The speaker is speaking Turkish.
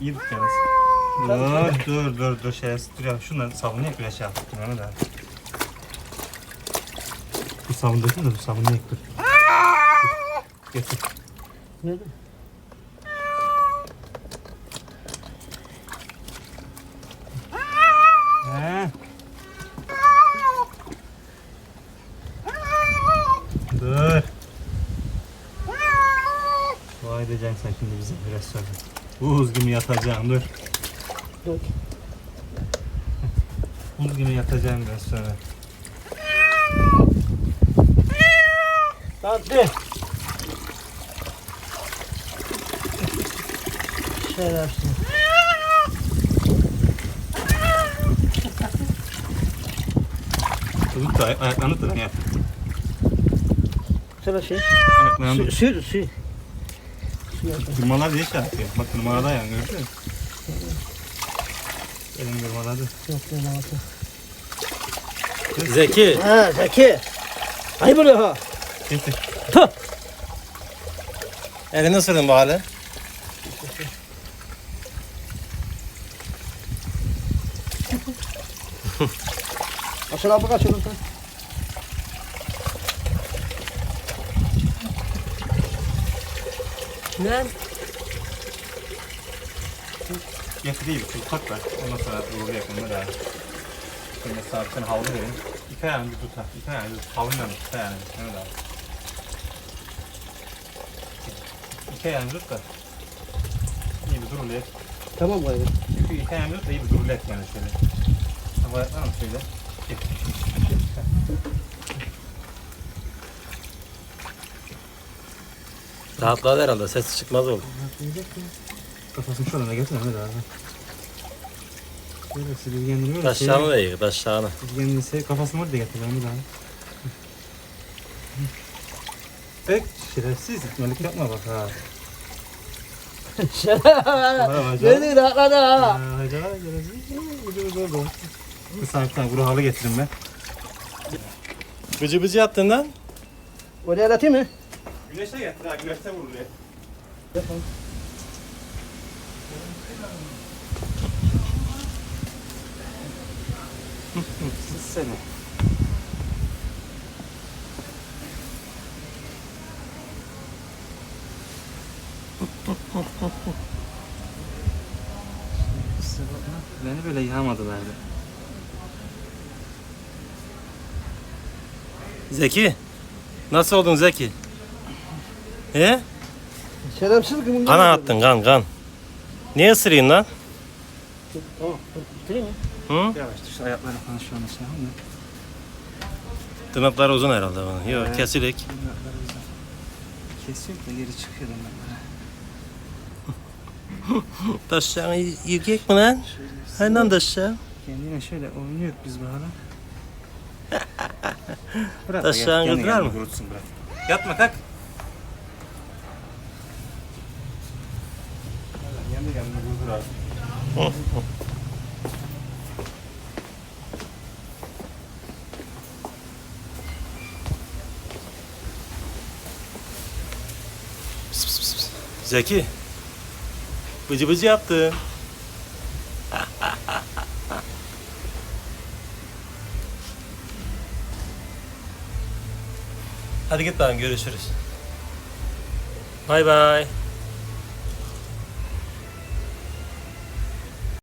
İyi yalnız. Dur dur dur dur şey dur ya şundan sabunu yak biraz şey yap. Bana da. Bu sabun dökün de bu sabunu yak dur. Getir. Nerede? He. Dur. Vay edeceksin sen şimdi bize biraz sonra. Buz gibi yatacaksın dur. Dur. Buz gibi yatacaksın biraz sonra. Hadi. Şerefsiz. Tut da ay- ayaklarını tut ya. Şöyle şey. Ayaklarını su. Su yapalım. Kırmalar diye şey yapıyor. Bak kırmalada yani gördün mü? Elim kırmaladı. Yok, yok. Zeki. Ha Zeki. Ay böyle ha. Getir. Elini ısırdın bari. Aşağı bak açalım sen. Ne? Getireyim. Tak ver. Ondan sonra ruhu yakınma da. Şimdi sana tane havlu vereyim. İki ayağını bir tut ha. İki ayağını bir tut. Havluyla tut. İki ayağını. Şöyle daha. İki ayağını tut da. İyi bir durulayıp. Tamam gayrı. Çünkü iki ayağını tut da iyi bir durulayıp yani şöyle. Hava ayaklarını şöyle. Getir. Rahatladı herhalde. Ses çıkmaz oldu. Kafasını şuradan da getir Ahmet abi. Böyle silgilendirme de Taşlarını da iyi. Taşlarını. Silgilendirse kafasını orada getir Ahmet abi. Pek şerefsiz itmelik yapma bak ha. Şerefsiz. Gördün rahatladı ha. Acaba şerefsiz. Ucumuz oldu. Bir sana bir tane kuru halı getireyim ben. Bıcı bıcı yaptın lan. Oraya atayım mı? Güneşe getir ha güneşte vuruluyor. Yapalım. Seni. Kusura bakma, Beni böyle yağmadılar da. Zeki. Nasıl oldun Zeki? He? Şerefsiz gibi. Kan attın kan kan. Niye ısırayım lan? Tamam. Bitireyim mi? Hı? Yavaş dur şu ayaklarını falan şu anda şey yapma. Tırnakları uzun herhalde bana. Yok Evet. kesilik. Tırnakları. Kesiyor da geri çıkıyor tırnakları. Taşlarını yiyecek mi lan? Şöyle Aynen taşlar. Kendine şöyle oynuyoruz biz bu kendine mi? kurutsun bırak. Yatma kalk. Abi. Pıs pıs pıs pıs. Zeki. Bıcı bıcı yaptın. Hadi git bakalım görüşürüz. Bay bay.